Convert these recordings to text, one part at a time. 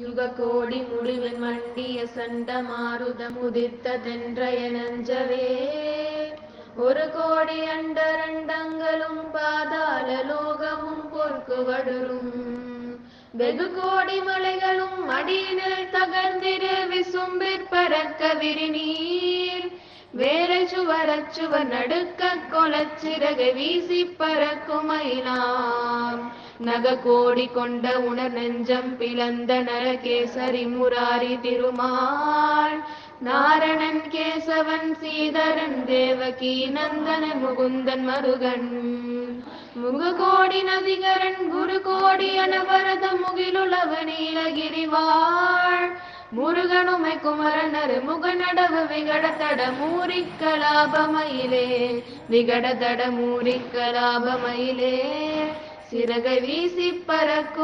யுக கோடி முடிவில் மண்டிய சண்ட மாருதம் உதித்ததென்றைய நஞ்சவே. ஒரு கோடி அண்டரண்டங்களும் பாதாள லோகமும் பொற்கு வடுரும் வெகு கோடி மலைகளும் அடியினில் தகர்ந்திரு விசும்பிற் பறக்க விரிநீர். வேலை சுவரச் சுவர் நடுக்க கொலச்சிறகு வீசி பறக்கும் மயிலாம் நக கொண்ட உணர் நெஞ்சம் பிளந்த நரகேசரி முராரி திருமால். நாரணன் கேசவன் சீதரன் தேவகி நந்தனன் முகுந்தன் மருகன். முகு நதிகரன் குரு கோடி அனவரத முகிலுளவ நீலகிரிவாள். முருகனுமை குமரனர் முகநடவு விகடதட மூரிக்கலாபமயிலே விகடதட மூரிக்கலாபமயிலே சிறகை வீசி பறக்குமயிலாம்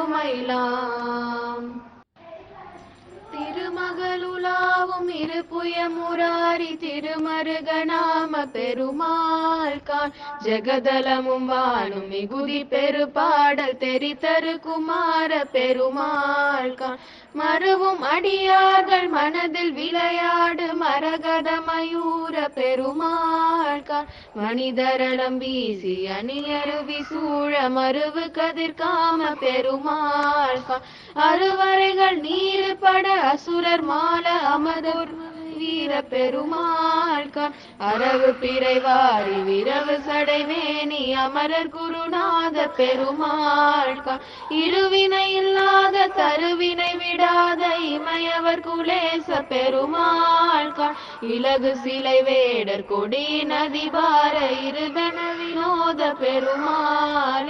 திருமகளுலாவும் இருபுய முராரி திருமருகநாம பெருமாள் கான். ஜெகதலமும் வாழும் மிகுதி பெருபாடல் தெரித்தரு குமார பெருமாள் கான். மறவும் அடியார்கள் மனதில் விளையாடு கரகத மயூர பெருமாள் மணிதரளம் வீசி அணியருவி சூழ மருவு கதிர்காம பெருமாள் அறுவரைகள் நீர் பட அசுரர் மால அமதோர் வீர பெருமாள் அரவு பிறைவாரி விரவு சடைவேணி அமரர் குருநாத பெருமாள் கான் இருவினை இல்லாத தருவினை விடாத இமையவர் குலேச பெருமாள் இலகு சிலை வேடர் கொடி நதி பார இருதன வினோத பெருமாள்.